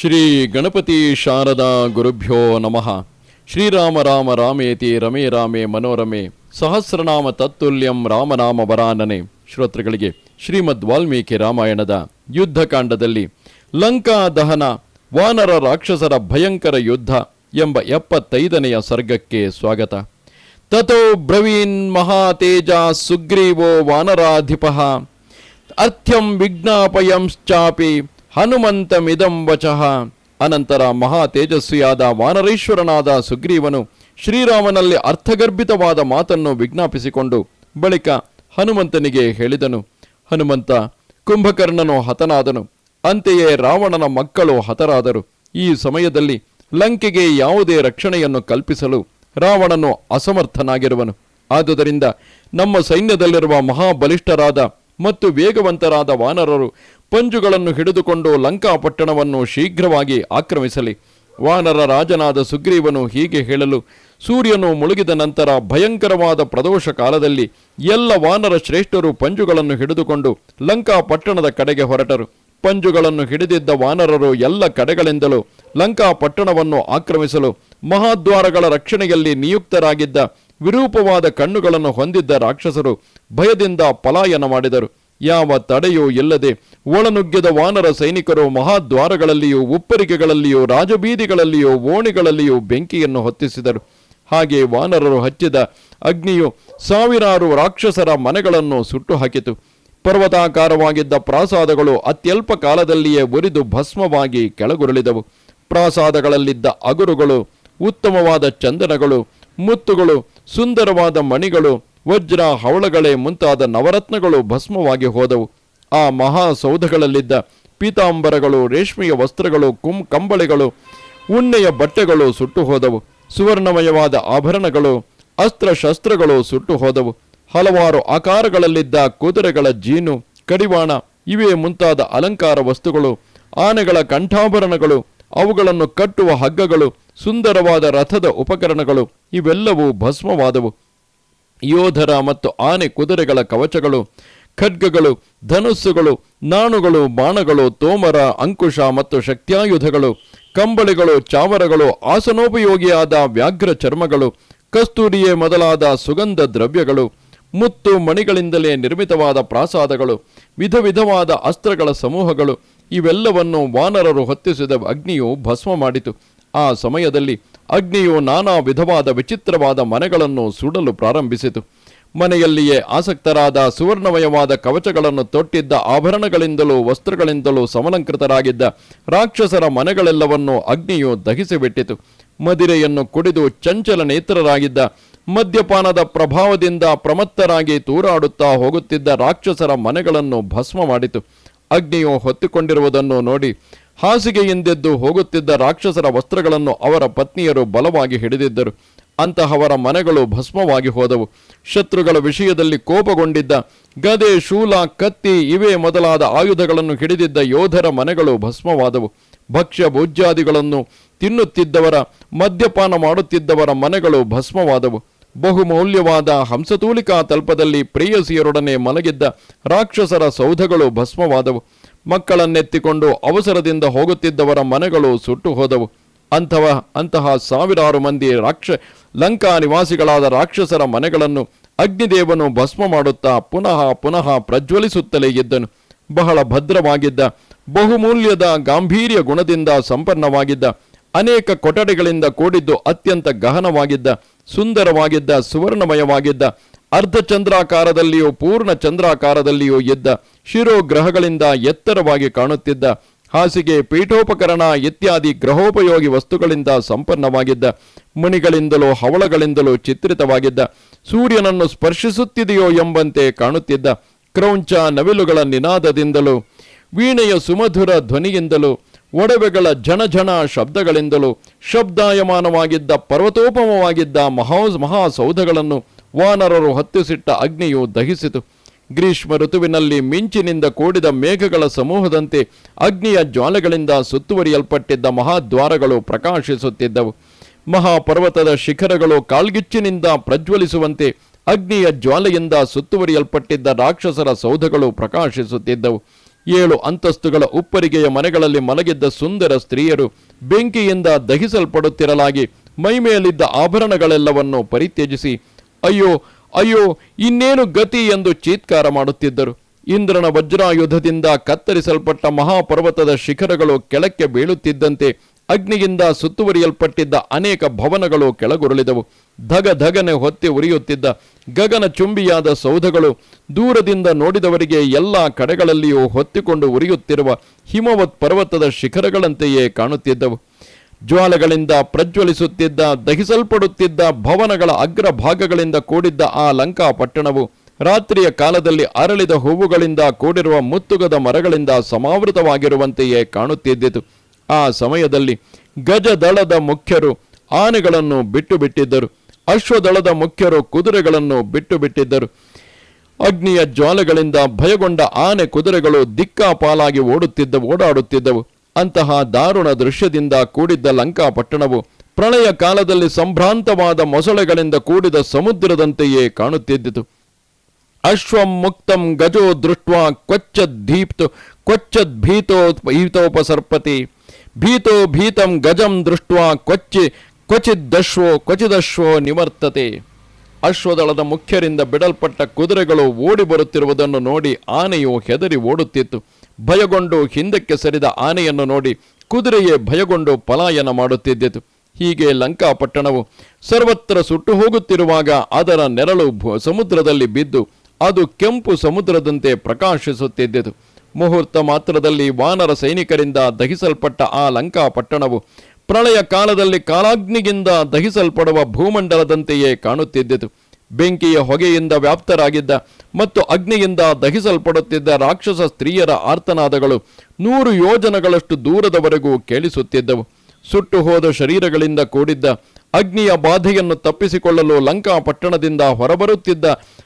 ಶ್ರೀ ಗಣಪತಿ ಶಾರದಾ ಗುರುಭ್ಯೋ ನಮಃ. ಶ್ರೀರಾಮ ರಾಮ ರಾಮೇತಿ ರಮೇ ರಾಮೇ ಮನೋರಮೆ. ಸಹಸ್ರನಾಮ ತತ್ತುಲ್ಯಂ ರಾಮನಾಮ ವರಾನನೆ. ಶ್ರೋತೃಗಳಿಗೆ ಶ್ರೀಮದ್ ವಾಲ್ಮೀಕಿ ರಾಮಾಯಣದ ಯುದ್ಧಕಾಂಡದಲ್ಲಿ ಲಂಕಾ ದಹನ ವಾನರ ರಾಕ್ಷಸರ ಭಯಂಕರ ಯುದ್ಧ ಎಂಬ ಎಪ್ಪತ್ತೈದನೆಯ ಸರ್ಗಕ್ಕೆ ಸ್ವಾಗತ. ತಥೋ ಬ್ರವೀನ್ ಮಹಾತೇಜ ಸುಗ್ರೀವೋ ವಾನರಾಧಿಪಃ. ಅರ್ಥ್ಯಂ ವಿಜ್ಞಾಪಯಂಶ್ಚಾಪಿ ಹನುಮಂತಮಿದಂ ವಚಃ ಅನಂತರ ಮಹಾ ತೇಜಸ್ವಿಯಾದ ವಾನರೇಶ್ವರನಾದ ಸುಗ್ರೀವನು ಶ್ರೀರಾಮನಲ್ಲಿ ಅರ್ಥಗರ್ಭಿತವಾದ ಮಾತನ್ನು ವಿಜ್ಞಾಪಿಸಿಕೊಂಡು ಬಳಿಕ ಹನುಮಂತನಿಗೆ ಹೇಳಿದನು. ಹನುಮಂತ, ಕುಂಭಕರ್ಣನು ಹತನಾದನು. ಅಂತೆಯೇ ರಾವಣನ ಮಕ್ಕಳು ಹತರಾದರು. ಈ ಸಮಯದಲ್ಲಿ ಲಂಕೆಗೆ ಯಾವುದೇ ರಕ್ಷಣೆಯನ್ನು ಕಲ್ಪಿಸಲು ರಾವಣನು ಅಸಮರ್ಥನಾಗಿರುವನು. ಆದುದರಿಂದ ನಮ್ಮ ಸೈನ್ಯದಲ್ಲಿರುವ ಮಹಾಬಲಿಷ್ಠರಾದ ಮತ್ತು ವೇಗವಂತರಾದ ವಾನರರು ಪಂಜುಗಳನ್ನು ಹಿಡಿದುಕೊಂಡು ಲಂಕಾಪಟ್ಟಣವನ್ನು ಶೀಘ್ರವಾಗಿ ಆಕ್ರಮಿಸಲಿ. ವಾನರ ರಾಜನಾದ ಸುಗ್ರೀವನು ಹೀಗೆ ಹೇಳಲು, ಸೂರ್ಯನು ಮುಳುಗಿದ ನಂತರ ಭಯಂಕರವಾದ ಪ್ರದೋಷ ಕಾಲದಲ್ಲಿ ಎಲ್ಲ ವಾನರ ಶ್ರೇಷ್ಠರು ಪಂಜುಗಳನ್ನು ಹಿಡಿದುಕೊಂಡು ಲಂಕಾಪಟ್ಟಣದ ಕಡೆಗೆ ಹೊರಟರು. ಪಂಜುಗಳನ್ನು ಹಿಡಿದಿದ್ದ ವಾನರರು ಎಲ್ಲ ಕಡೆಗಳಿಂದಲೂ ಲಂಕಾ ಪಟ್ಟಣವನ್ನು ಆಕ್ರಮಿಸಲು, ಮಹಾದ್ವಾರಗಳ ರಕ್ಷಣೆಯಲ್ಲಿ ನಿಯುಕ್ತರಾಗಿದ್ದ ವಿರೂಪವಾದ ಕಣ್ಣುಗಳನ್ನು ಹೊಂದಿದ್ದ ರಾಕ್ಷಸರು ಭಯದಿಂದ ಪಲಾಯನ ಮಾಡಿದರು. ಯಾವ ತಡೆಯೂ ಇಲ್ಲದೆ ಒಳನುಗ್ಗಿದ ವಾನರ ಸೈನಿಕರು ಮಹಾದ್ವಾರಗಳಲ್ಲಿಯೂ ಉಪ್ಪರಿಕೆಗಳಲ್ಲಿಯೂ ರಾಜಬೀದಿಗಳಲ್ಲಿಯೂ, ಓಣಿಗಳಲ್ಲಿಯೂ ಬೆಂಕಿಯನ್ನು ಹೊತ್ತಿಸಿದರು. ಹಾಗೆ ವಾನರರು ಹಚ್ಚಿದ ಅಗ್ನಿಯು ಸಾವಿರಾರು ರಾಕ್ಷಸರ ಮನೆಗಳನ್ನು ಸುಟ್ಟು ಹಾಕಿತು ಪರ್ವತಾಕಾರವಾಗಿದ್ದ ಪ್ರಾಸಾದಗಳು ಅತ್ಯಲ್ಪ ಕಾಲದಲ್ಲಿಯೇ ಉರಿದು ಭಸ್ಮವಾಗಿ ಕೆಳಗುರುಳಿದವು. ಪ್ರಾಸಾದಗಳಲ್ಲಿದ್ದ ಅಗುರುಗಳು, ಉತ್ತಮವಾದ ಚಂದನಗಳು, ಮುತ್ತುಗಳು, ಸುಂದರವಾದ ಮಣಿಗಳು ವಜ್ರ ಹವಳಗಳೇ ಮುಂತಾದ ನವರತ್ನಗಳು ಭಸ್ಮವಾಗಿ ಹೋದವು. ಆ ಮಹಾಸೌಧಗಳಲ್ಲಿದ್ದ ಪೀತಾಂಬರಗಳು, ರೇಷ್ಮೆಯ ವಸ್ತ್ರಗಳು, ಕುಂ ಕಂಬಳಿಗಳು, ಉಣ್ಣೆಯ ಬಟ್ಟೆಗಳು ಸುಟ್ಟು ಹೋದವು. ಸುವರ್ಣಮಯವಾದ ಆಭರಣಗಳು, ಅಸ್ತ್ರಶಸ್ತ್ರಗಳು ಸುಟ್ಟು ಹೋದವು. ಹಲವಾರು ಆಕಾರಗಳಲ್ಲಿದ್ದ ಕುದುರೆಗಳ ಜೀನು, ಕಡಿವಾಣ, ಇವೇ ಮುಂತಾದ ಅಲಂಕಾರ ವಸ್ತುಗಳು, ಆನೆಗಳ ಕಂಠಾಭರಣಗಳು, ಅವುಗಳನ್ನು ಕಟ್ಟುವ ಹಗ್ಗಗಳು, ಸುಂದರವಾದ ರಥದ ಉಪಕರಣಗಳು, ಇವೆಲ್ಲವೂ ಭಸ್ಮವಾದವು. ಯೋಧರ ಮತ್ತು ಆನೆ ಕುದುರೆಗಳ ಕವಚಗಳು, ಖಡ್ಗಗಳು, ಧನುಸ್ಸುಗಳು ನಾಣುಗಳು ಬಾಣಗಳು, ತೋಮರ, ಅಂಕುಶ ಮತ್ತು ಶಕ್ತಿಯಾಯುಧಗಳು, ಕಂಬಳಿಗಳು, ಚಾವರಗಳು, ಆಸನೋಪಯೋಗಿಯಾದ ವ್ಯಾಘ್ರ ಚರ್ಮಗಳು, ಕಸ್ತೂರಿಯೇ ಮೊದಲಾದ ಸುಗಂಧ ದ್ರವ್ಯಗಳು, ಮುತ್ತು ಮಣಿಗಳಿಂದಲೇ ನಿರ್ಮಿತವಾದ ಪ್ರಾಸಾದಗಳು ವಿಧ ವಿಧವಾದ ಅಸ್ತ್ರಗಳ ಸಮೂಹಗಳು, ಇವೆಲ್ಲವನ್ನು ವಾನರರು ಹೊತ್ತಿಸಿದ ಅಗ್ನಿಯು ಭಸ್ಮ ಮಾಡಿತು ಆ ಸಮಯದಲ್ಲಿ ಅಗ್ನಿಯು ನಾನಾ ವಿಧವಾದ ವಿಚಿತ್ರವಾದ ಮನೆಗಳನ್ನು ಸುಡಲು ಪ್ರಾರಂಭಿಸಿತು. ಮನೆಯಲ್ಲಿಯೇ ಆಸಕ್ತರಾದ ಸುವರ್ಣಮಯವಾದ ಕವಚಗಳನ್ನು ತೊಟ್ಟಿದ್ದ ಆಭರಣಗಳಿಂದಲೂ ವಸ್ತ್ರಗಳಿಂದಲೂ ಸಮಲಂಕೃತರಾಗಿದ್ದ ರಾಕ್ಷಸರ ಮನೆಗಳೆಲ್ಲವನ್ನು ಅಗ್ನಿಯು ದಹಿಸಿಬಿಟ್ಟಿತು. ಮದಿರೆಯನ್ನು ಕುಡಿದು ಚಂಚಲ ನೇತ್ರರಾಗಿದ್ದ, ಮದ್ಯಪಾನದ ಪ್ರಭಾವದಿಂದ ಪ್ರಮತ್ತರಾಗಿ ತೂರಾಡುತ್ತಾ ಹೋಗುತ್ತಿದ್ದ ರಾಕ್ಷಸರ ಮನೆಗಳನ್ನು ಭಸ್ಮ ಮಾಡಿತು ಅಗ್ನಿಯು ಹೊತ್ತುಕೊಂಡಿರುವುದನ್ನು ನೋಡಿ ಹಾಸಿಗೆಯಿಂದೆದ್ದು ಹೋಗುತ್ತಿದ್ದ ರಾಕ್ಷಸರ ವಸ್ತ್ರಗಳನ್ನು ಅವರ ಪತ್ನಿಯರು ಬಲವಾಗಿ ಹಿಡಿದಿದ್ದರು. ಅಂತಹವರ ಮನೆಗಳು ಭಸ್ಮವಾಗಿ ಹೋದವು. ಶತ್ರುಗಳ ವಿಷಯದಲ್ಲಿ ಕೋಪಗೊಂಡಿದ್ದ ಗದೆ, ಶೂಲ, ಕತ್ತಿ ಇವೇ ಮೊದಲಾದ ಆಯುಧಗಳನ್ನು ಹಿಡಿದಿದ್ದ ಯೋಧರ ಮನೆಗಳು ಭಸ್ಮವಾದವು. ಭಕ್ಷ್ಯ, ಭೋಜ್ಯಾದಿಗಳನ್ನು ತಿನ್ನುತ್ತಿದ್ದವರ, ಮದ್ಯಪಾನ ಮಾಡುತ್ತಿದ್ದವರ ಮನೆಗಳು ಭಸ್ಮವಾದವು. ಬಹುಮೌಲ್ಯವಾದ ಹಂಸತೂಲಿಕಾ ತಲ್ಪದಲ್ಲಿ ಪ್ರೇಯಸಿಯರೊಡನೆ ಮಲಗಿದ್ದ ರಾಕ್ಷಸರ ಸೌಧಗಳು ಭಸ್ಮವಾದವು. ಮಕ್ಕಳನ್ನೆತ್ತಿಕೊಂಡು ಅವಸರದಿಂದ ಹೋಗುತ್ತಿದ್ದವರ ಮನೆಗಳು ಸುಟ್ಟು ಹೋದವು. ಅಂಥವ, ಅಂತಹ ಸಾವಿರಾರು ಮಂದಿ ರಾಕ್ಷ, ಲಂಕಾ ನಿವಾಸಿಗಳಾದ ರಾಕ್ಷಸರ ಮನೆಗಳನ್ನು ಅಗ್ನಿದೇವನು ಭಸ್ಮ ಮಾಡುತ್ತಾ ಪುನಃ ಪುನಃ ಪ್ರಜ್ವಲಿಸುತ್ತಲೇ ಇದ್ದನು. ಬಹಳ ಭದ್ರವಾಗಿದ್ದ, ಬಹುಮೂಲ್ಯದ ಗಾಂಭೀರ್ಯ ಗುಣದಿಂದ ಸಂಪನ್ನವಾಗಿದ್ದ, ಅನೇಕ ಕೊಠಡಿಗಳಿಂದ ಕೂಡಿದ್ದು ಅತ್ಯಂತ ಗಹನವಾಗಿದ್ದ, ಸುಂದರವಾಗಿದ್ದ, ಸುವರ್ಣಮಯವಾಗಿದ್ದ ಅರ್ಧಚಂದ್ರಾಕಾರದಲ್ಲಿಯೂ, ಪೂರ್ಣ ಚಂದ್ರಾಕಾರದಲ್ಲಿಯೋ ಎದ್ದ ಶಿರೋ ಗ್ರಹಗಳಿಂದ ಎತ್ತರವಾಗಿ ಕಾಣುತ್ತಿದ್ದ ಹಾಸಿಗೆ, ಪೀಠೋಪಕರಣ ಇತ್ಯಾದಿ ಗ್ರಹೋಪಯೋಗಿ ವಸ್ತುಗಳಿಂದ ಸಂಪನ್ನವಾಗಿದ್ದ, ಮಣಿಗಳಿಂದಲೂ, ಹವಳಗಳಿಂದಲೋ ಚಿತ್ರಿತವಾಗಿದ್ದ, ಸೂರ್ಯನನ್ನು ಸ್ಪರ್ಶಿಸುತ್ತಿದೆಯೋ ಎಂಬಂತೆ ಕಾಣುತ್ತಿದ್ದ ಕ್ರೌಂಚ ನವಿಲುಗಳ ನಿನಾದದಿಂದಲೂ, ವೀಣೆಯ ಸುಮಧುರ ಧ್ವನಿಯಿಂದಲೂ, ಒಡವೆಗಳ ಝಣಝಣ ಶಬ್ದಗಳಿಂದಲೂ, ಶಬ್ದಾಯಮಾನವಾಗಿದ್ದ ಪರ್ವತೋಪಮವಾಗಿದ್ದ ಮಹಾ ಮಹಾಸೌಧಗಳನ್ನು ವಾನರರು ಹತ್ತಿಸಿಟ್ಟ ಅಗ್ನಿಯು ದಹಿಸಿತು. ಗ್ರೀಷ್ಮ ಋತುವಿನಲ್ಲಿ ಮಿಂಚಿನಿಂದ ಕೂಡಿದ ಮೇಘಗಳ ಸಮೂಹದಂತೆ ಅಗ್ನಿಯ ಜ್ವಾಲೆಗಳಿಂದ ಸುತ್ತುವರಿಯಲ್ಪಟ್ಟಿದ್ದ ಮಹಾದ್ವಾರಗಳು ಪ್ರಕಾಶಿಸುತ್ತಿದ್ದವು. ಮಹಾಪರ್ವತದ ಶಿಖರಗಳು ಕಾಳ್ಗಿಚ್ಚಿನಿಂದ ಪ್ರಜ್ವಲಿಸುವಂತೆ ಅಗ್ನಿಯ ಜ್ವಾಲೆಯಿಂದ ಸುತ್ತುವರಿಯಲ್ಪಟ್ಟಿದ್ದ ರಾಕ್ಷಸರ ಸೌಧಗಳು ಪ್ರಕಾಶಿಸುತ್ತಿದ್ದವು. ಏಳು ಅಂತಸ್ತುಗಳ ಉಪ್ಪರಿಗೆಯ ಮನೆಗಳಲ್ಲಿ ಮಲಗಿದ್ದ ಸುಂದರ ಸ್ತ್ರೀಯರು ಬೆಂಕಿಯಿಂದ ದಹಿಸಲ್ಪಡುತ್ತಿರಲಾಗಿ ಮೈಮೇಲಿದ್ದ ಆಭರಣಗಳೆಲ್ಲವನ್ನು ಪರಿತ್ಯಜಿಸಿ ಅಯ್ಯೋ ಅಯ್ಯೋ, ಇನ್ನೇನು ಗತಿ ಎಂದು ಚೀತ್ಕಾರ ಮಾಡುತ್ತಿದ್ದರು. ಇಂದ್ರನ ವಜ್ರಾಯುಧದಿಂದ ಕತ್ತರಿಸಲ್ಪಟ್ಟ ಮಹಾಪರ್ವತದ ಶಿಖರಗಳು ಕೆಳಕ್ಕೆ ಬೀಳುತ್ತಿದ್ದಂತೆ ಅಗ್ನಿಯಿಂದ ಸುತ್ತುವರಿಯಲ್ಪಟ್ಟಿದ್ದ ಅನೇಕ ಭವನಗಳು ಕೆಳಗುರುಳಿದವು. ಧಗ ಧಗನೆ ಹೊತ್ತಿ ಉರಿಯುತ್ತಿದ್ದ ಗಗನ ಚುಂಬಿಯಾದ ಸೌಧಗಳು ದೂರದಿಂದ ನೋಡಿದವರಿಗೆ ಎಲ್ಲ ಕಡೆಗಳಲ್ಲಿಯೂ ಹೊತ್ತಿಕೊಂಡು ಉರಿಯುತ್ತಿರುವ ಹಿಮವತ್ ಪರ್ವತದ ಶಿಖರಗಳಂತೆಯೇ ಕಾಣುತ್ತಿದ್ದವು. ಜ್ವಾಲೆಗಳಿಂದ ಪ್ರಜ್ವಲಿಸುತ್ತಿದ್ದ, ದಹಿಸಲ್ಪಡುತ್ತಿದ್ದ, ಭವನಗಳ ಅಗ್ರಭಾಗಗಳಿಂದ ಕೂಡಿದ್ದ ಆ ಲಂಕಾ ಪಟ್ಟಣವು ರಾತ್ರಿಯ ಕಾಲದಲ್ಲಿ ಅರಳಿದ ಹೂವುಗಳಿಂದ ಕೂಡಿರುವ ಮುತ್ತುಗದ ಮರಗಳಿಂದ ಸಮಾವೃತವಾಗಿರುವಂತೆಯೇ ಕಾಣುತ್ತಿದ್ದಿತು. ಆ ಸಮಯದಲ್ಲಿ ಗಜದಳದ ಮುಖ್ಯರು ಆನೆಗಳನ್ನು ಬಿಟ್ಟು ಬಿಟ್ಟಿದ್ದರು ಅಶ್ವದಳದ ಮುಖ್ಯರು ಕುದುರೆಗಳನ್ನು ಬಿಟ್ಟು ಬಿಟ್ಟಿದ್ದರು ಅಗ್ನಿಯ ಜ್ವಾಲೆಗಳಿಂದ ಭಯಗೊಂಡ ಆನೆ ಕುದುರೆಗಳು ದಿಕ್ಕಾಪಾಲಾಗಿ ಓಡುತ್ತಿದ್ದ, ಓಡಾಡುತ್ತಿದ್ದವು. ಅಂತಹ ದಾರುಣ ದೃಶ್ಯದಿಂದ ಕೂಡಿದ್ದ ಲಂಕಾ ಪಟ್ಟಣವು ಪ್ರಳಯ ಕಾಲದಲ್ಲಿ ಸಂಭ್ರಾಂತವಾದ ಮೊಸಳೆಗಳಿಂದ ಕೂಡಿದ ಸಮುದ್ರದಂತೆಯೇ ಕಾಣುತ್ತಿದ್ದಿತು. ಅಶ್ವಂ ಮುಕ್ತಂ ಗಜೋ ದೃಷ್ಟ ಕ್ವಚ್ಚದ್ ದೀಪ್ತು ಕ್ವಚ್ಚದ್ ಭೀತೋ ಭೀತೋಪಸರ್ಪತಿ, ಭೀತೋ ಭೀತಂ ಗಜಂ ದೃಷ್ಟ ಕ್ವಚ್ಚಿ ಕ್ವಚಿದ್ದಶ್ವೋ ಕ್ವಚಿದಶ್ವೋ ನಿವರ್ತತೆ. ಅಶ್ವದಳದ ಮುಖ್ಯರಿಂದ ಬಿಡಲ್ಪಟ್ಟ ಕುದುರೆಗಳು ಓಡಿ ಬರುತ್ತಿರುವುದನ್ನು ನೋಡಿ ಆನೆಯು ಹೆದರಿ ಓಡುತ್ತಿತ್ತು. ಭಯಗೊಂಡು ಹಿಂದಕ್ಕೆ ಸರಿದ ಆನೆಯನ್ನು ನೋಡಿ ಕುದುರೆಯೇ ಭಯಗೊಂಡು ಪಲಾಯನ ಮಾಡುತ್ತಿದ್ದಿತು. ಹೀಗೆ ಲಂಕಾ ಪಟ್ಟಣವು ಸರ್ವತ್ರ ಸುಟ್ಟು ಹೋಗುತ್ತಿರುವಾಗ ಅದರ ನೆರಳು ಸಮುದ್ರದಲ್ಲಿ ಬಿದ್ದು ಅದು ಕೆಂಪು ಸಮುದ್ರದಂತೆ ಪ್ರಕಾಶಿಸುತ್ತಿದ್ದಿತು. ಮುಹೂರ್ತ ಮಾತ್ರದಲ್ಲಿ ವಾನರ ಸೈನಿಕರಿಂದ ದಹಿಸಲ್ಪಟ್ಟ ಆ ಲಂಕಾ ಪಟ್ಟಣವು ಪ್ರಳಯ ಕಾಲದಲ್ಲಿ ಕಾಲಾಗ್ನಿಗಿಂದ ದಹಿಸಲ್ಪಡುವ ಭೂಮಂಡಲದಂತೆಯೇ ಕಾಣುತ್ತಿದ್ದಿತು. ಬೆಂಕಿಯ ಹೊಗೆಯಿಂದ ವ್ಯಾಪ್ತರಾಗಿದ್ದ ಮತ್ತು ಅಗ್ನಿಯಿಂದ ದಹಿಸಲ್ಪಡುತ್ತಿದ್ದ ರಾಕ್ಷಸ ಸ್ತ್ರೀಯರ ಆರ್ತನಾದಗಳು ನೂರು ಯೋಜನಗಳಷ್ಟು ದೂರದವರೆಗೂ ಕೇಳಿಸುತ್ತಿದ್ದವು. ಸುಟ್ಟು ಹೋದ ಶರೀರಗಳಿಂದ ಕೂಡಿದ್ದ ಅಗ್ನಿಯ ಬಾಧೆಯನ್ನು ತಪ್ಪಿಸಿಕೊಳ್ಳಲು ಲಂಕಾ ಪಟ್ಟಣದಿಂದ ಹೊರಬರುತ್ತಿದ್ದ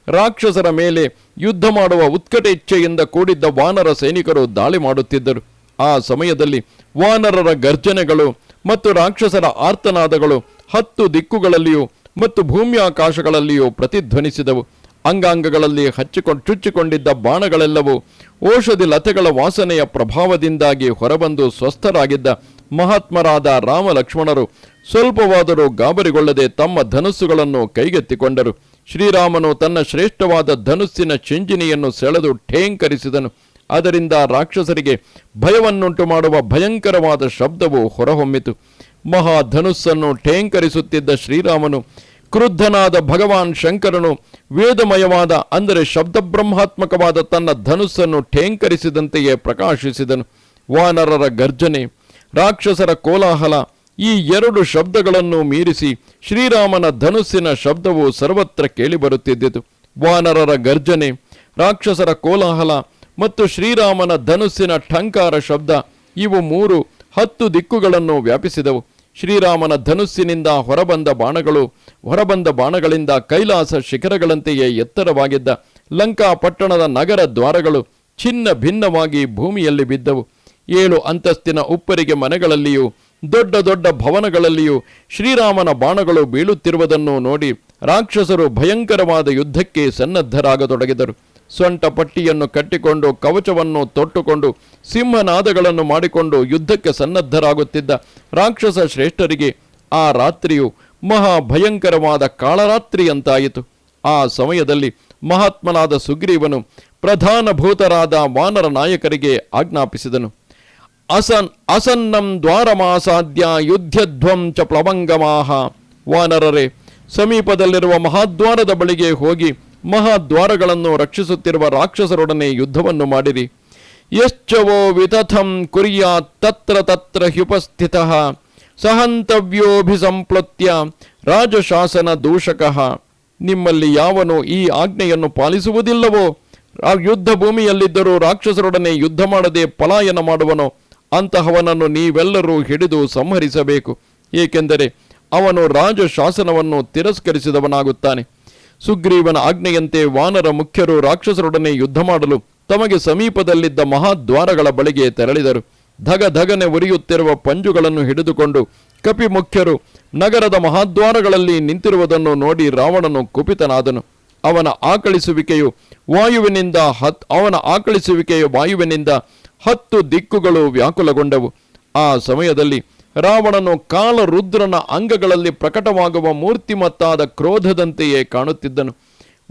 ರಾಕ್ಷಸರ ಮೇಲೆ ಯುದ್ಧ ಮಾಡುವ ಉತ್ಕಟ ಇಚ್ಛೆಯಿಂದ ಕೂಡಿದ್ದ ವಾನರ ಸೈನಿಕರು ದಾಳಿ ಮಾಡುತ್ತಿದ್ದರು. ಆ ಸಮಯದಲ್ಲಿ ವಾನರರ ಗರ್ಜನೆಗಳು ಮತ್ತು ರಾಕ್ಷಸರ ಆರ್ತನಾದಗಳು ಹತ್ತು ದಿಕ್ಕುಗಳಲ್ಲಿಯೂ ಮತ್ತು ಭೂಮ್ಯಾಕಾಶಗಳಲ್ಲಿಯೂ ಪ್ರತಿಧ್ವನಿಸಿದವು. ಅಂಗಾಂಗಗಳಲ್ಲಿ ಹಚ್ಚಿಕೊಂಡು ಚುಚ್ಚಿಕೊಂಡಿದ್ದ ಬಾಣಗಳೆಲ್ಲವೂ ಔಷಧಿ ಲತೆಗಳ ವಾಸನೆಯ ಪ್ರಭಾವದಿಂದಾಗಿ ಹೊರಬಂದು ಸ್ವಸ್ಥರಾಗಿದ್ದ ಮಹಾತ್ಮರಾದ ರಾಮ ಲಕ್ಷ್ಮಣರು ಸ್ವಲ್ಪವಾದರೂ ಗಾಬರಿಗೊಳ್ಳದೆ ತಮ್ಮ ಧನುಸ್ಸುಗಳನ್ನು ಕೈಗೆತ್ತಿಕೊಂಡರು. ಶ್ರೀರಾಮನು ತನ್ನ ಶ್ರೇಷ್ಠವಾದ ಧನುಸ್ಸಿನ ಚಿಂಜಿನಿಯನ್ನು ಸೆಳೆದು ಠೇಂಕರಿಸಿದನು. ಅದರಿಂದ ರಾಕ್ಷಸರಿಗೆ ಭಯವನ್ನುಂಟು ಮಾಡುವ ಭಯಂಕರವಾದ ಶಬ್ದವು ಹೊರಹೊಮ್ಮಿತು. ಮಹಾಧನುಸ್ಸನ್ನು ಠೇಂಕರಿಸುತ್ತಿದ್ದ ಶ್ರೀರಾಮನು, ಕ್ರುದ್ಧನಾದ ಭಗವಾನ್ ಶಂಕರನು, ವೇದಮಯವಾದ, ಅಂದರೆ ಶಬ್ದಬ್ರಹ್ಮಾತ್ಮಕವಾದ ತನ್ನ ಧನುಸ್ಸನ್ನು ಠೇಂಕರಿಸಿದಂತೆಯೇ ಪ್ರಕಾಶಿಸಿದನು. ವಾನರರ ಗರ್ಜನೆ, ರಾಕ್ಷಸರ ಕೋಲಾಹಲ, ಈ ಎರಡು ಶಬ್ದಗಳನ್ನು ಮೀರಿಸಿ ಶ್ರೀರಾಮನ ಧನುಸ್ಸಿನ ಶಬ್ದವು ಸರ್ವತ್ರ ಕೇಳಿಬರುತ್ತಿದ್ದಿತು. ವಾನರರ ಗರ್ಜನೆ, ರಾಕ್ಷಸರ ಕೋಲಾಹಲ ಮತ್ತು ಶ್ರೀರಾಮನ ಧನುಸ್ಸಿನ ಠಂಕಾರ ಶಬ್ದ, ಇವು ಮೂರು ಹತ್ತು ದಿಕ್ಕುಗಳನ್ನು ವ್ಯಾಪಿಸಿದವು. ಶ್ರೀರಾಮನ ಧನುಸ್ಸಿನಿಂದ ಹೊರಬಂದ ಬಾಣಗಳು, ಹೊರಬಂದ ಬಾಣಗಳಿಂದ ಕೈಲಾಸ ಶಿಖರಗಳಂತೆಯೇ ಎತ್ತರವಾಗಿದ್ದ ಲಂಕಾ ಪಟ್ಟಣದ ನಗರ ದ್ವಾರಗಳು ಚಿನ್ನ ಭಿನ್ನವಾಗಿ ಭೂಮಿಯಲ್ಲಿ ಬಿದ್ದವು. ಏಳು ಅಂತಸ್ತಿನ ಉಪ್ಪರಿಗೆ ಮನೆಗಳಲ್ಲಿಯೂ, ದೊಡ್ಡ ದೊಡ್ಡ ಭವನಗಳಲ್ಲಿಯೂ ಶ್ರೀರಾಮನ ಬಾಣಗಳು ಬೀಳುತ್ತಿರುವುದನ್ನು ನೋಡಿ ರಾಕ್ಷಸರು ಭಯಂಕರವಾದ ಯುದ್ಧಕ್ಕೆ ಸನ್ನದ್ಧರಾಗತೊಡಗಿದರು. ಸೊಂಟ ಪಟ್ಟಿಯನ್ನು ಕಟ್ಟಿಕೊಂಡು, ಕವಚವನ್ನು ತೊಟ್ಟುಕೊಂಡು, ಸಿಂಹನಾದಗಳನ್ನು ಮಾಡಿಕೊಂಡು ಯುದ್ಧಕ್ಕೆ ಸನ್ನದ್ಧರಾಗುತ್ತಿದ್ದ ರಾಕ್ಷಸ ಶ್ರೇಷ್ಠರಿಗೆ ಆ ರಾತ್ರಿಯು ಮಹಾ ಭಯಂಕರವಾದ ಕಾಳರಾತ್ರಿಯಂತಾಯಿತು ಆ ಸಮಯದಲ್ಲಿ ಮಹಾತ್ಮನಾದ ಸುಗ್ರೀವನು ಪ್ರಧಾನಭೂತರಾದ ವಾನರ ನಾಯಕರಿಗೆ ಆಜ್ಞಾಪಿಸಿದನು. ಅಸನ್, ಅಸನ್ನಂ ದ್ವಾರಮಾಸಾದ್ಯ ಯುದ್ಧಧ್ವಂ ಚ ಪ್ಲವಂಗಮಾಹ. ವಾನರರೇ, ಸಮೀಪದಲ್ಲಿರುವ ಮಹಾದ್ವಾರದ ಬಳಿಗೆ ಹೋಗಿ ಮಹಾದ್ವಾರಗಳನ್ನು ರಕ್ಷಿಸುತ್ತಿರುವ ರಾಕ್ಷಸರೊಡನೆ ಯುದ್ಧವನ್ನು ಮಾಡಿರಿ. ಯಶ್ಚವೋ ವಿತಥಂ ಕುರಿಯಾ ತತ್ರ ತತ್ರ ಹ್ಯುಪಸ್ಥಿತ ಸಹಂತವ್ಯೋಭಿಸಂಪ್ಲತ್ಯ ರಾಜಶಾಸನ ದೂಷಕಃ. ನಿಮ್ಮಲ್ಲಿ ಯಾವನು ಈ ಆಜ್ಞೆಯನ್ನು ಪಾಲಿಸುವುದಿಲ್ಲವೋ? ಯುದ್ಧ ಭೂಮಿಯಲ್ಲಿದ್ದರೂ ರಾಕ್ಷಸರೊಡನೆ ಯುದ್ಧ ಮಾಡದೆ ಪಲಾಯನ ಮಾಡುವನೋ. ಅಂತಹವನನ್ನು ನೀವೆಲ್ಲರೂ ಹಿಡಿದು ಸಂಹರಿಸಬೇಕು. ಏಕೆಂದರೆ ಅವನು ರಾಜಶಾಸನವನ್ನು ತಿರಸ್ಕರಿಸಿದವನಾಗುತ್ತಾನೆ. ಸುಗ್ರೀವನ ಆಜ್ಞೆಯಂತೆ ವಾನರ ಮುಖ್ಯರು ರಾಕ್ಷಸರೊಡನೆ ಯುದ್ಧ ಮಾಡಲು ತಮಗೆ ಸಮೀಪದಲ್ಲಿದ್ದ ಮಹಾದ್ವಾರಗಳ ಬಳಿಗೆ ತೆರಳಿದರು. ಧಗ ಧಗನೆ ಉರಿಯುತ್ತಿರುವ ಪಂಜುಗಳನ್ನು ಹಿಡಿದುಕೊಂಡು ಕಪಿ ಮುಖ್ಯರು ನಗರದ ಮಹಾದ್ವಾರಗಳಲ್ಲಿ ನಿಂತಿರುವುದನ್ನು ನೋಡಿ ರಾವಣನು ಕುಪಿತನಾದನು. ಅವನ ಆಕಳಿಸುವಿಕೆಯು ವಾಯುವಿನಿಂದ ಹತ್, ಅವನ ಆಕಳಿಸುವಿಕೆಯು ವಾಯುವಿನಿಂದ ಹತ್ತು ದಿಕ್ಕುಗಳು ವ್ಯಾಕುಲಗೊಂಡವು. ಆ ಸಮಯದಲ್ಲಿ ರಾವಣನು ಕಾಲರುದ್ರನ ಅಂಗಗಳಲ್ಲಿ ಪ್ರಕಟವಾಗುವ ಮೂರ್ತಿಮತ್ತಾದ ಕ್ರೋಧದಂತೆಯೇ ಕಾಣುತ್ತಿದ್ದನು.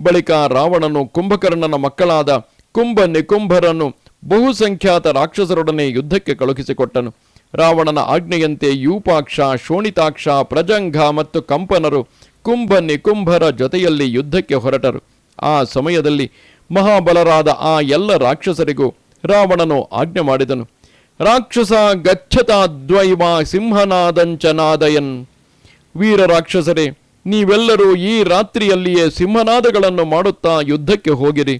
ಬಳಿಕ ರಾವಣನು ಕುಂಭಕರ್ಣನ ಮಕ್ಕಳಾದ ಕುಂಭ ನಿಕುಂಭರನ್ನು ಬಹುಸಂಖ್ಯಾತ ರಾಕ್ಷಸರೊಡನೆ ಯುದ್ಧಕ್ಕೆ ಕಳುಹಿಸಿಕೊಟ್ಟನು. ರಾವಣನ ಆಜ್ಞೆಯಂತೆ ಯೂಪಾಕ್ಷ, ಶೋಣಿತಾಕ್ಷ ಪ್ರಜಂಘ ಮತ್ತು ಕಂಪನರು ಕುಂಭ ನಿಕುಂಭರ ಜೊತೆಯಲ್ಲಿ ಯುದ್ಧಕ್ಕೆ ಹೊರಟರು. ಆ ಸಮಯದಲ್ಲಿ ಮಹಾಬಲರಾದ ಆ ಎಲ್ಲ ರಾಕ್ಷಸರಿಗೂ ರಾವಣನು ಆಜ್ಞೆ ಮಾಡಿದನು. ರಾಕ್ಷಸ ಗಚ್ಚತಾದ್ವೈವ ಸಿಂಹನಾದಂಚನಾದಯನ್ ವೀರ ರಾಕ್ಷಸರೇ, ನೀವೆಲ್ಲರೂ ಈ ರಾತ್ರಿಯಲ್ಲಿಯೇ ಸಿಂಹನಾದಗಳನ್ನು ಮಾಡುತ್ತಾ ಯುದ್ಧಕ್ಕೆ ಹೋಗಿರಿ.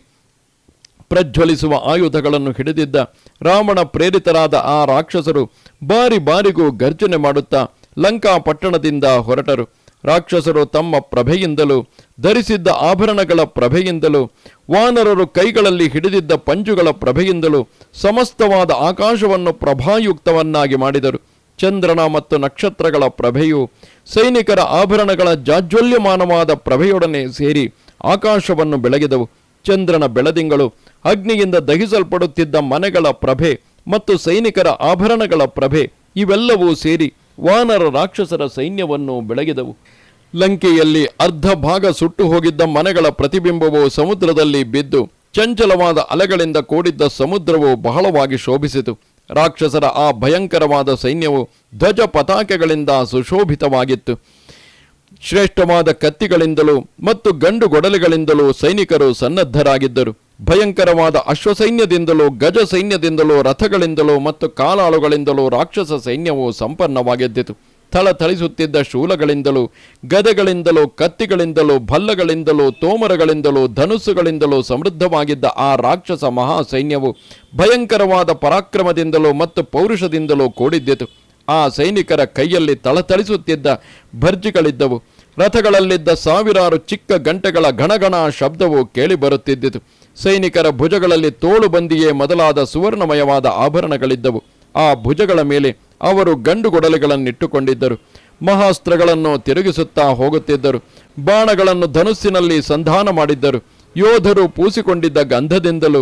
ಪ್ರಜ್ವಲಿಸುವ ಆಯುಧಗಳನ್ನು ಹಿಡಿದಿದ್ದ ರಾವಣ ಪ್ರೇರಿತರಾದ ಆ ರಾಕ್ಷಸರು ಬಾರಿ ಬಾರಿಗೂ ಗರ್ಜನೆ ಮಾಡುತ್ತಾ ಲಂಕಾ ಪಟ್ಟಣದಿಂದ ಹೊರಟರು. ರಾಕ್ಷಸರು ತಮ್ಮ ಪ್ರಭೆಯಿಂದಲೂ, ಧರಿಸಿದ್ದ ಆಭರಣಗಳ ಪ್ರಭೆಯಿಂದಲೂ, ವಾನರರು ಕೈಗಳಲ್ಲಿ ಹಿಡಿದಿದ್ದ ಪಂಜುಗಳ ಪ್ರಭೆಯಿಂದಲೂ ಸಮಸ್ತವಾದ ಆಕಾಶವನ್ನು ಪ್ರಭಾಯುಕ್ತವನ್ನಾಗಿ ಮಾಡಿದರು. ಚಂದ್ರನ ಮತ್ತು ನಕ್ಷತ್ರಗಳ ಪ್ರಭೆಯು ಸೈನಿಕರ ಆಭರಣಗಳ ಜಾಜ್ವಲ್ಯಮಾನವಾದ ಪ್ರಭೆಯೊಡನೆ ಸೇರಿ ಆಕಾಶವನ್ನು ಬೆಳಗಿದವು. ಚಂದ್ರನ ಬೆಳದಿಂಗಳು ಅಗ್ನಿಯಿಂದ ದಹಿಸಲ್ಪಡುತ್ತಿದ್ದ ಮನೆಗಳ ಪ್ರಭೆ ಮತ್ತು ಸೈನಿಕರ ಆಭರಣಗಳ ಪ್ರಭೆ ಇವೆಲ್ಲವೂ ಸೇರಿ ವಾನರ ರಾಕ್ಷಸರ ಸೈನ್ಯವನ್ನು ಬೆಳಗಿದವು. ಲಂಕೆಯಲ್ಲಿ ಅರ್ಧ ಭಾಗ ಸುಟ್ಟು ಹೋಗಿದ್ದ ಮನೆಗಳ ಪ್ರತಿಬಿಂಬವು ಸಮುದ್ರದಲ್ಲಿ ಬಿದ್ದು, ಚಂಚಲವಾದ ಅಲೆಗಳಿಂದ ಕೂಡಿದ್ದ ಸಮುದ್ರವು ಬಹಳವಾಗಿ ಶೋಭಿಸಿತು. ರಾಕ್ಷಸರ ಆ ಭಯಂಕರವಾದ ಸೈನ್ಯವು ಧ್ವಜ ಪತಾಕೆಗಳಿಂದ ಸುಶೋಭಿತವಾಗಿತ್ತು. ಶ್ರೇಷ್ಠವಾದ ಕತ್ತಿಗಳಿಂದಲೂ ಮತ್ತು ಗಂಡು ಗೊಡಲೆಗಳಿಂದಲೂ ಸೈನಿಕರು ಸನ್ನದ್ಧರಾಗಿದ್ದರು. ಭಯಂಕರವಾದ ಅಶ್ವಸೈನ್ಯದಿಂದಲೋ ಗಜ ಸೈನ್ಯದಿಂದಲೋ ರಥಗಳಿಂದಲೋ ಮತ್ತು ಕಾಲಾಳುಗಳಿಂದಲೋ ರಾಕ್ಷಸ ಸೈನ್ಯವು ಸಂಪನ್ನವಾಗಿದ್ದಿತು. ಥಳಥಳಿಸುತ್ತಿದ್ದ ಶೂಲಗಳಿಂದಲೂ, ಗದೆಗಳಿಂದಲೋ, ಕತ್ತಿಗಳಿಂದಲೋ, ಭಲ್ಲಗಳಿಂದಲೋ, ತೋಮರಗಳಿಂದಲೋ, ಧನುಸ್ಸುಗಳಿಂದಲೋ ಸಮೃದ್ಧವಾಗಿದ್ದ ಆ ರಾಕ್ಷಸ ಮಹಾ ಸೈನ್ಯವು ಭಯಂಕರವಾದ ಪರಾಕ್ರಮದಿಂದಲೋ ಮತ್ತು ಪೌರುಷದಿಂದಲೋ ಕೂಡಿದ್ದಿತು. ಆ ಸೈನಿಕರ ಕೈಯಲ್ಲಿ ಥಳಥಳಿಸುತ್ತಿದ್ದ ಭರ್ಜಿಗಳಿದ್ದವು. ರಥಗಳಲ್ಲಿದ್ದ ಸಾವಿರಾರು ಚಿಕ್ಕ ಗಂಟೆಗಳ ಗಣಗಣ ಶಬ್ದವು ಕೇಳಿಬರುತ್ತಿದ್ದಿತು ಸೈನಿಕರ ಭುಜಗಳಲ್ಲಿ ತೋಳು ಬಂದಿಯೇ ಮೊದಲಾದ ಸುವರ್ಣಮಯವಾದ ಆಭರಣಗಳಿದ್ದವು. ಆ ಭುಜಗಳ ಮೇಲೆ ಅವರು ಗಂಡು ಗೊಡಲೆಗಳನ್ನಿಟ್ಟುಕೊಂಡಿದ್ದರು ಮಹಾಸ್ತ್ರಗಳನ್ನು ತಿರುಗಿಸುತ್ತಾ ಹೋಗುತ್ತಿದ್ದರು. ಬಾಣಗಳನ್ನು ಧನುಸ್ಸಿನಲ್ಲಿ ಸಂಧಾನ ಮಾಡಿದ್ದರು. ಯೋಧರು ಪೂಸಿಕೊಂಡಿದ್ದ ಗಂಧದಿಂದಲೂ,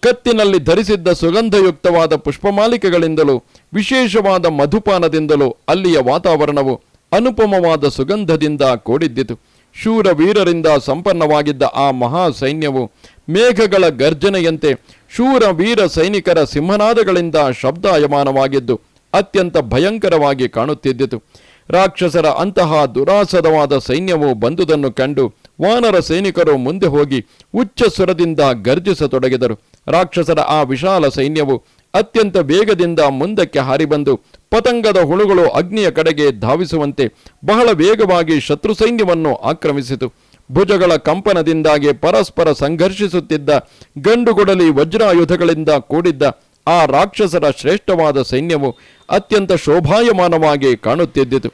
ಕತ್ತಿನಲ್ಲಿ ಧರಿಸಿದ್ದ ಸುಗಂಧಯುಕ್ತವಾದ ಪುಷ್ಪಮಾಲಿಕೆಗಳಿಂದಲೂ, ವಿಶೇಷವಾದ ಮಧುಪಾನದಿಂದಲೂ ಅಲ್ಲಿಯ ವಾತಾವರಣವು ಅನುಪಮವಾದ ಸುಗಂಧದಿಂದ ಕೂಡಿದ್ದಿತು. ಶೂರ ವೀರರಿಂದ ಸಂಪನ್ನವಾಗಿದ್ದ ಆ ಮಹಾ ಸೈನ್ಯವು ಮೇಘಗಳ ಗರ್ಜನೆಯಂತೆ ಶೂರ ವೀರ ಸೈನಿಕರ ಸಿಂಹನಾದಗಳಿಂದ ಶಬ್ದಾಯಮಾನವಾಗಿದ್ದು ಅತ್ಯಂತ ಭಯಂಕರವಾಗಿ ಕಾಣುತ್ತಿದ್ದಿತು. ರಾಕ್ಷಸರ ಅಂತಹ ದುರಾಸದವಾದ ಸೈನ್ಯವು ಬಂದುದನ್ನು ಕಂಡು ವಾನರ ಸೈನಿಕರು ಮುಂದೆ ಹೋಗಿ ಉಚ್ಚ ಸ್ವರದಿಂದ ಗರ್ಜಿಸತೊಡಗಿದರು. ರಾಕ್ಷಸರ ಆ ವಿಶಾಲ ಸೈನ್ಯವು ಅತ್ಯಂತ ವೇಗದಿಂದ ಮುಂದಕ್ಕೆ ಹಾರಿಬಂದು ಪತಂಗದ ಹುಳುಗಳು ಅಗ್ನಿಯ ಕಡೆಗೆ ಧಾವಿಸುವಂತೆ ಬಹಳ ವೇಗವಾಗಿ ಶತ್ರು ಸೈನ್ಯವನ್ನು ಆಕ್ರಮಿಸಿತು. ಭುಜಗಳ ಕಂಪನದಿಂದಾಗಿ ಪರಸ್ಪರ ಸಂಘರ್ಷಿಸುತ್ತಿದ್ದ ಗಂಡುಗೊಡಲಿ ವಜ್ರಾಯುಧಗಳಿಂದ ಕೂಡಿದ್ದ ಆ ರಾಕ್ಷಸರ ಶ್ರೇಷ್ಠವಾದ ಸೈನ್ಯವು ಅತ್ಯಂತ ಶೋಭಾಯಮಾನವಾಗಿ ಕಾಣುತ್ತಿದ್ದಿತು.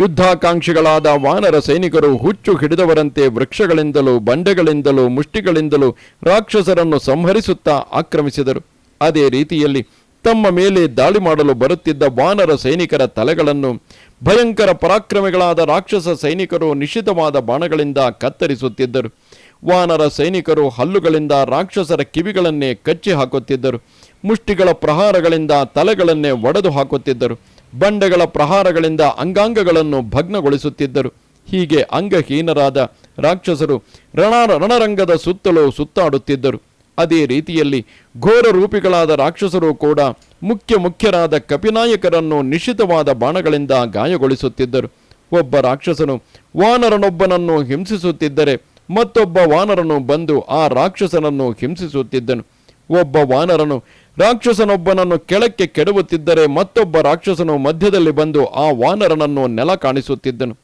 ಯುದ್ಧಾಕಾಂಕ್ಷಿಗಳಾದ ವಾನರ ಸೈನಿಕರು ಹುಚ್ಚು ಹಿಡಿದವರಂತೆ ವೃಕ್ಷಗಳಿಂದಲೂ ಬಂಡೆಗಳಿಂದಲೂ ಮುಷ್ಟಿಗಳಿಂದಲೂ ರಾಕ್ಷಸರನ್ನು ಸಂಹರಿಸುತ್ತಾ ಆಕ್ರಮಿಸಿದರು. ಅದೇ ರೀತಿಯಲ್ಲಿ ತಮ್ಮ ಮೇಲೆ ದಾಳಿ ಮಾಡಲು ಬರುತ್ತಿದ್ದ ವಾನರ ಸೈನಿಕರ ತಲೆಗಳನ್ನು ಭಯಂಕರ ಪರಾಕ್ರಮಿಗಳಾದ ರಾಕ್ಷಸ ಸೈನಿಕರು ನಿಶ್ಚಿತವಾದ ಬಾಣಗಳಿಂದ ಕತ್ತರಿಸುತ್ತಿದ್ದರು. ವಾನರ ಸೈನಿಕರು ಹಲ್ಲುಗಳಿಂದ ರಾಕ್ಷಸರ ಕಿವಿಗಳನ್ನೇ ಕಚ್ಚಿ ಹಾಕುತ್ತಿದ್ದರು. ಮುಷ್ಟಿಗಳ ಪ್ರಹಾರಗಳಿಂದ ತಲೆಗಳನ್ನೇ ಒಡೆದು ಹಾಕುತ್ತಿದ್ದರು. ಬಂಡೆಗಳ ಪ್ರಹಾರಗಳಿಂದ ಅಂಗಾಂಗಗಳನ್ನು ಭಗ್ನಗೊಳಿಸುತ್ತಿದ್ದರು. ಹೀಗೆ ಅಂಗಹೀನರಾದ ರಾಕ್ಷಸರು ರಣ ರಣರಂಗದ ಸುತ್ತಲೂ ಸುತ್ತಾಡುತ್ತಿದ್ದರು. ಅದೇ ರೀತಿಯಲ್ಲಿ ಘೋರ ರೂಪಿಗಳಾದ ರಾಕ್ಷಸರು ಕೂಡ ಮುಖ್ಯ ಮುಖ್ಯರಾದ ಕಪಿನಾಯಕರನ್ನು ನಿಶ್ಚಿತವಾದ ಬಾಣಗಳಿಂದ ಗಾಯಗೊಳಿಸುತ್ತಿದ್ದರು. ಒಬ್ಬ ರಾಕ್ಷಸನು ವಾನರನೊಬ್ಬನನ್ನು ಹಿಂಸಿಸುತ್ತಿದ್ದರೆ ಮತ್ತೊಬ್ಬ ವಾನರನು ಬಂದು ಆ ರಾಕ್ಷಸನನ್ನು ಹಿಂಸಿಸುತ್ತಿದ್ದನು. ಒಬ್ಬ ವಾನರನು ರಾಕ್ಷಸನೊಬ್ಬನನ್ನು ಕೆಳಕ್ಕೆ ಕೆಡವುತ್ತಿದ್ದರೆ ಮತ್ತೊಬ್ಬ ರಾಕ್ಷಸನು ಮಧ್ಯದಲ್ಲಿ ಬಂದು ಆ ವಾನರನನ್ನು ನೆಲ ಕಾಣಿಸುತ್ತಿದ್ದನು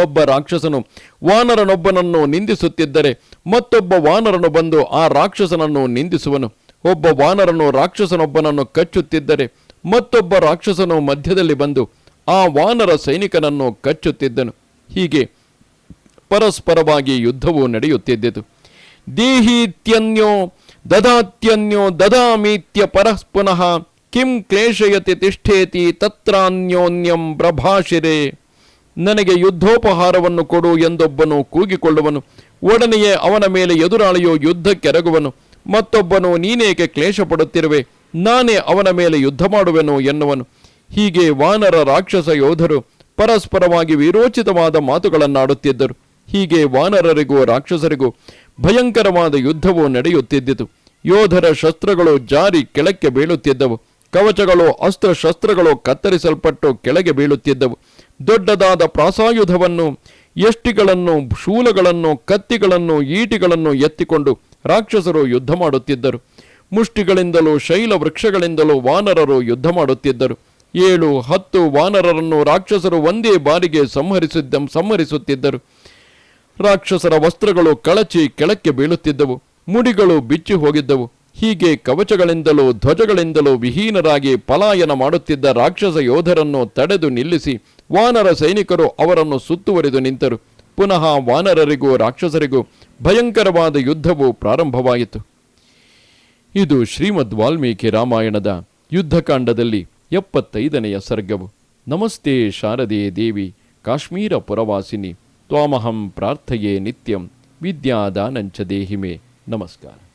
ಒಬ್ಬ ರಾಕ್ಷಸನು ವಾನರನೊಬ್ಬನನ್ನು ನಿಂದಿಸುತ್ತಿದ್ದರೆ ಮತ್ತೊಬ್ಬ ವಾನರನು ಬಂದು ಆ ರಾಕ್ಷಸನನ್ನು ನಿಂದಿಸುವನು. ಒಬ್ಬ ವಾನರನು ರಾಕ್ಷಸನೊಬ್ಬನನ್ನು ಕಚ್ಚುತ್ತಿದ್ದರೆ ಮತ್ತೊಬ್ಬ ರಾಕ್ಷಸನು ಮಧ್ಯದಲ್ಲಿ ಬಂದು ಆ ವಾನರ ಸೈನಿಕನನ್ನು ಕಚ್ಚುತ್ತಿದ್ದನು. ಹೀಗೆ ಪರಸ್ಪರವಾಗಿ ಯುದ್ಧವು ನಡೆಯುತ್ತಿದ್ದಿತು ದೇಹೀತ್ಯನ್ಯೋ ದದಾತ್ಯನ್ಯೋ ದದಾಮೀತ್ಯ ಪರಃಪುನಃ ಕಿಂ ಕ್ಲೇಶಯತಿ ತಿಷ್ಠೇತಿ ತತ್ರಾನ್ಯೋನ್ಯಂ ಪ್ರಭಾಷಿರೆ ನನಗೆ ಯುದ್ಧೋಪಹಾರವನ್ನು ಕೊಡು ಎಂದೊಬ್ಬನು ಕೂಗಿಕೊಳ್ಳುವನು. ಒಡನೆಯೇ ಅವನ ಮೇಲೆ ಎದುರಾಳಿಯು ಯುದ್ಧಕ್ಕೆರಗುವನು. ಮತ್ತೊಬ್ಬನು, ನೀನೇಕೆ ಕ್ಲೇಶ ಪಡುತ್ತಿರುವೆ ನಾನೇ ಅವನ ಮೇಲೆ ಯುದ್ಧ ಮಾಡುವೆನು ಎನ್ನುವನು. ಹೀಗೆ ವಾನರ ರಾಕ್ಷಸ ಯೋಧರು ಪರಸ್ಪರವಾಗಿ ವಿರೋಚಿತವಾದ ಮಾತುಗಳನ್ನಾಡುತ್ತಿದ್ದರು. ಹೀಗೆ ವಾನರರಿಗೂ ರಾಕ್ಷಸರಿಗೂ ಭಯಂಕರವಾದ ಯುದ್ಧವು ನಡೆಯುತ್ತಿದ್ದಿತು. ಯೋಧರ ಶಸ್ತ್ರಗಳು ಜಾರಿ ಕೆಳಕ್ಕೆ ಬೀಳುತ್ತಿದ್ದವು. ಕವಚಗಳು ಅಸ್ತ್ರಶಸ್ತ್ರಗಳು ಕತ್ತರಿಸಲ್ಪಟ್ಟು ಕೆಳಗೆ ಬೀಳುತ್ತಿದ್ದವು. ದೊಡ್ಡದಾದ ಪ್ರಾಸಾಯುಧವನ್ನು ಎಷ್ಟಿಗಳನ್ನು ಶೂಲಗಳನ್ನು, ಕತ್ತಿಗಳನ್ನು, ಈಟಿಗಳನ್ನು ಎತ್ತಿಕೊಂಡು ರಾಕ್ಷಸರು ಯುದ್ಧ ಮಾಡುತ್ತಿದ್ದರು. ಮುಷ್ಟಿಗಳಿಂದಲೂ, ಶೈಲ ವೃಕ್ಷಗಳಿಂದಲೂ ವಾನರರು ಯುದ್ಧ ಮಾಡುತ್ತಿದ್ದರು. ಏಳು, ಹತ್ತು ವಾನರರನ್ನು ರಾಕ್ಷಸರು ಒಂದೇ ಬಾರಿಗೆ ಸಂಹರಿಸಿದ್ದ, ಸಂಹರಿಸುತ್ತಿದ್ದರು. ರಾಕ್ಷಸರ ವಸ್ತ್ರಗಳು ಕಳಚಿ ಕೆಳಕ್ಕೆ ಬೀಳುತ್ತಿದ್ದವು. ಮುಡಿಗಳು ಬಿಚ್ಚಿ ಹೋಗಿದ್ದವು. ಹೀಗೆ ಕವಚಗಳಿಂದಲೂ, ಧ್ವಜಗಳಿಂದಲೂ ವಿಹೀನರಾಗಿ ಪಲಾಯನ ಮಾಡುತ್ತಿದ್ದ ರಾಕ್ಷಸ ಯೋಧರನ್ನು ತಡೆದು ನಿಲ್ಲಿಸಿ ವಾನರ ಸೈನಿಕರು ಅವರನ್ನು ಸುತ್ತುವರಿದು ನಿಂತರು. ಪುನಃ ವಾನರರಿಗೂ ರಾಕ್ಷಸರಿಗೂ ಭಯಂಕರವಾದ ಯುದ್ಧವು ಪ್ರಾರಂಭವಾಯಿತು. ಇದು ಶ್ರೀಮದ್ ವಾಲ್ಮೀಕಿ ರಾಮಾಯಣದ ಯುದ್ಧಕಾಂಡದಲ್ಲಿ ಎಪ್ಪತ್ತೈದನೆಯ ಸರ್ಗವು. ನಮಸ್ತೆ ಶಾರದೆ ದೇವಿ, ಕಾಶ್ಮೀರ ಪುರವಾಸಿನಿ, ತ್ವಾಮಹಂ ಪ್ರಾರ್ಥಯೇ ನಿತ್ಯಂ, ವಿದ್ಯಾದಾನಂಚ ದೇಹಿಮೆ. ನಮಸ್ಕಾರ.